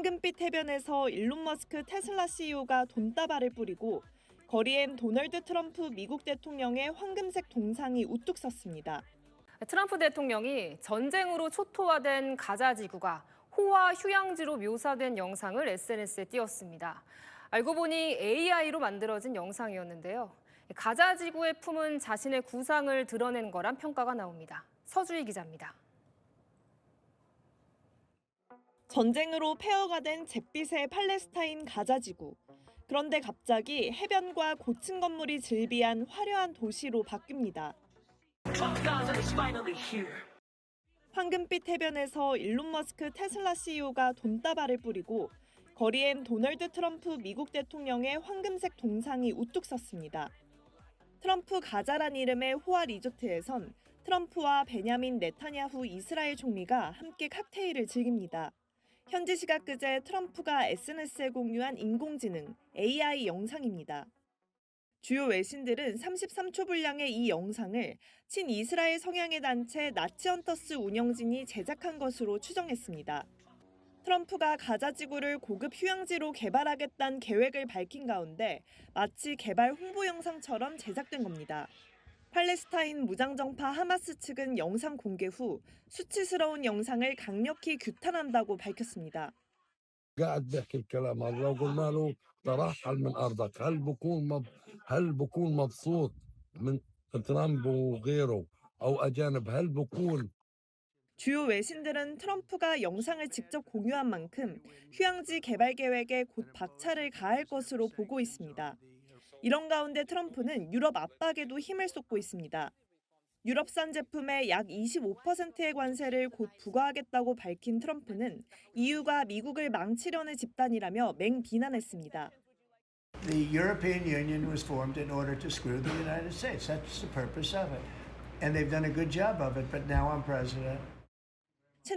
황금빛 해변에서 일론 머스크 테슬라 CEO가 돈다발을 뿌리고 거리엔 도널드 트럼프 미국 대통령의 황금색 동상이 우뚝 섰습니다. 트럼프 대통령이 전쟁으로 초토화된 가자 지구가 호화 휴양지로 묘사된 영상을 SNS에 띄웠습니다. 알고 보니 AI로 만들어진 영상이었는데요. 가자 지구에 품은 자신의 구상을 드러낸 거란 평가가 나옵니다. 서주희 기자입니다. 전쟁으로 폐허가 된 잿빛의 팔레스타인 가자지구. 그런데 갑자기 해변과 고층 건물이 즐비한 화려한 도시로 바뀝니다. 황금빛 해변에서 일론 머스크 테슬라 CEO가 돈다발을 뿌리고 거리엔 도널드 트럼프 미국 대통령의 황금색 동상이 우뚝 섰습니다. 트럼프 가자란 이름의 호화 리조트에선 트럼프와 베냐민 네타냐후 이스라엘 총리가 함께 칵테일을 즐깁니다. 현지 시각 그제 트럼프가 SNS에 공유한 인공지능 AI 영상입니다. 주요 외신들은 33초 분량의 이 영상을 친이스라엘 성향의 단체 나치헌터스 운영진이 제작한 것으로 추정했습니다. 트럼프가 가자 지구를 고급 휴양지로 개발하겠다는 계획을 밝힌 가운데 마치 개발 홍보 영상처럼 제작된 겁니다. 팔레스타인 무장정파 하마스 측은 영상 공개 후 수치스러운 영상을 강력히 규탄한다고 밝혔습니다. قاعد بيحكي الكلام هذا لو قلنا له ترحل من ارضك هل بكون مب... هل بكون مبسوط من ترامب وغيره او اجانب هل بكون 주요 외신들은 트럼프가 영상을 직접 공유한 만큼 휴양지 개발 계획에 곧 박차를 가할 것으로 보고 있습니다. 이런 가운데 트럼프는 유럽 압박에도 힘을 쏟고 있습니다. 유럽산 제품에 약 25%의 관세를 곧 부과하겠다고 밝힌 트럼프는 EU가 미국을 망치려는 집단이라며 맹비난했습니다. The European Union was formed in order to screw the United States. That's the purpose of it. And they've done a good job of it, but now I'm president.